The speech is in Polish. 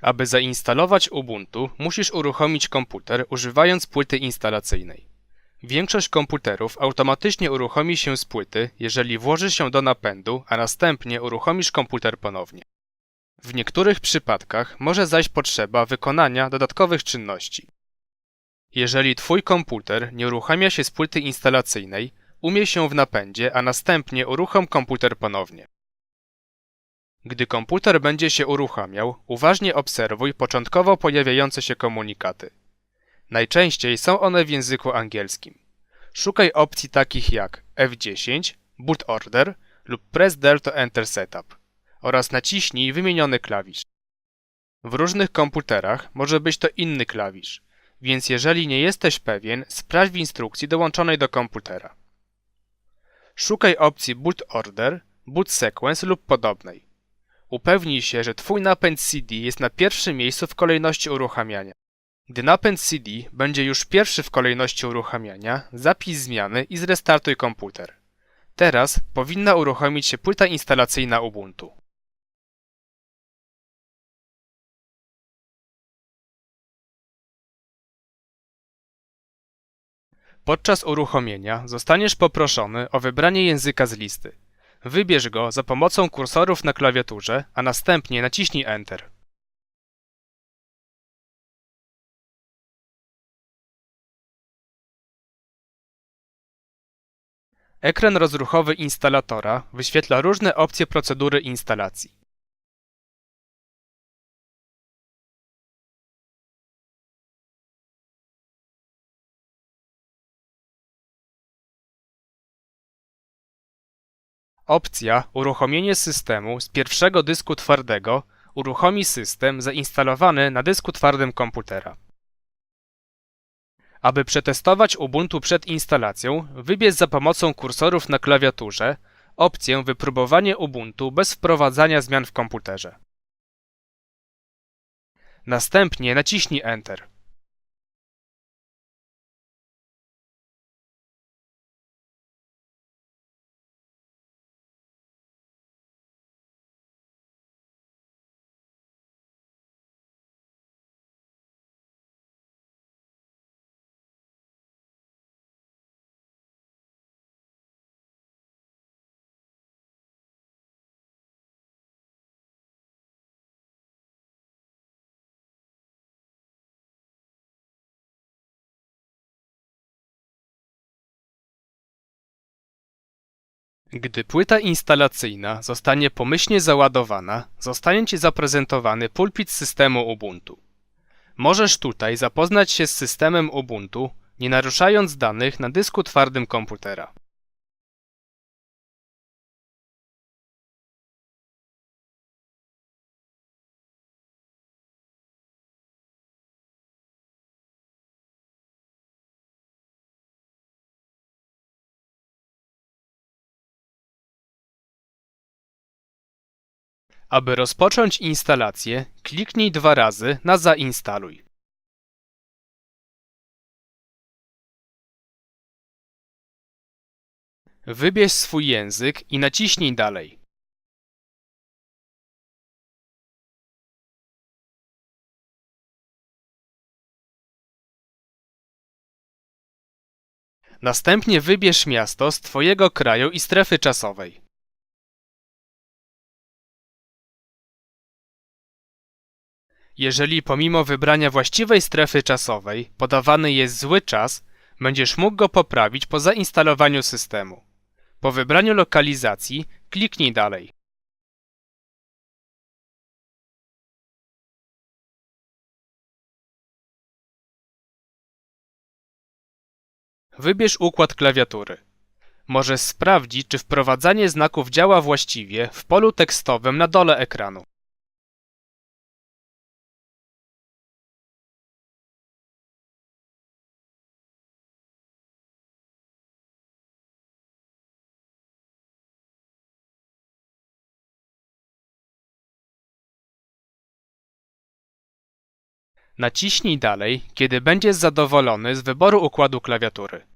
Aby zainstalować Ubuntu, musisz uruchomić komputer używając płyty instalacyjnej. Większość komputerów automatycznie uruchomi się z płyty, jeżeli włożysz ją do napędu, a następnie uruchomisz komputer ponownie. W niektórych przypadkach może zaś potrzeba wykonania dodatkowych czynności. Jeżeli Twój komputer nie uruchamia się z płyty instalacyjnej, umie się w napędzie, a następnie uruchom komputer ponownie. Gdy komputer będzie się uruchamiał, uważnie obserwuj początkowo pojawiające się komunikaty. Najczęściej są one w języku angielskim. Szukaj opcji takich jak F10, Boot Order lub Press Del to Enter Setup oraz naciśnij wymieniony klawisz. W różnych komputerach może być to inny klawisz, więc jeżeli nie jesteś pewien, sprawdź w instrukcji dołączonej do komputera. Szukaj opcji Boot Order, Boot Sequence lub podobnej. Upewnij się, że Twój napęd CD jest na pierwszym miejscu w kolejności uruchamiania. Gdy napęd CD będzie już pierwszy w kolejności uruchamiania, zapisz zmiany i zrestartuj komputer. Teraz powinna uruchomić się płyta instalacyjna Ubuntu. Podczas uruchomienia zostaniesz poproszony o wybranie języka z listy. Wybierz go za pomocą kursorów na klawiaturze, a następnie naciśnij Enter. Ekran rozruchowy instalatora wyświetla różne opcje procedury instalacji. Opcja Uruchomienie systemu z pierwszego dysku twardego uruchomi system zainstalowany na dysku twardym komputera. Aby przetestować Ubuntu przed instalacją, wybierz za pomocą kursorów na klawiaturze opcję Wypróbowanie Ubuntu bez wprowadzania zmian w komputerze. Następnie naciśnij Enter. Gdy płyta instalacyjna zostanie pomyślnie załadowana, zostanie Ci zaprezentowany pulpit systemu Ubuntu. Możesz tutaj zapoznać się z systemem Ubuntu, nie naruszając danych na dysku twardym komputera. Aby rozpocząć instalację, kliknij dwa razy na Zainstaluj. Wybierz swój język i naciśnij Dalej. Następnie wybierz miasto z Twojego kraju i strefy czasowej. Jeżeli pomimo wybrania właściwej strefy czasowej podawany jest zły czas, będziesz mógł go poprawić po zainstalowaniu systemu. Po wybraniu lokalizacji kliknij dalej. Wybierz układ klawiatury. Możesz sprawdzić, czy wprowadzanie znaków działa właściwie w polu tekstowym na dole ekranu. Naciśnij dalej, kiedy będziesz zadowolony z wyboru układu klawiatury.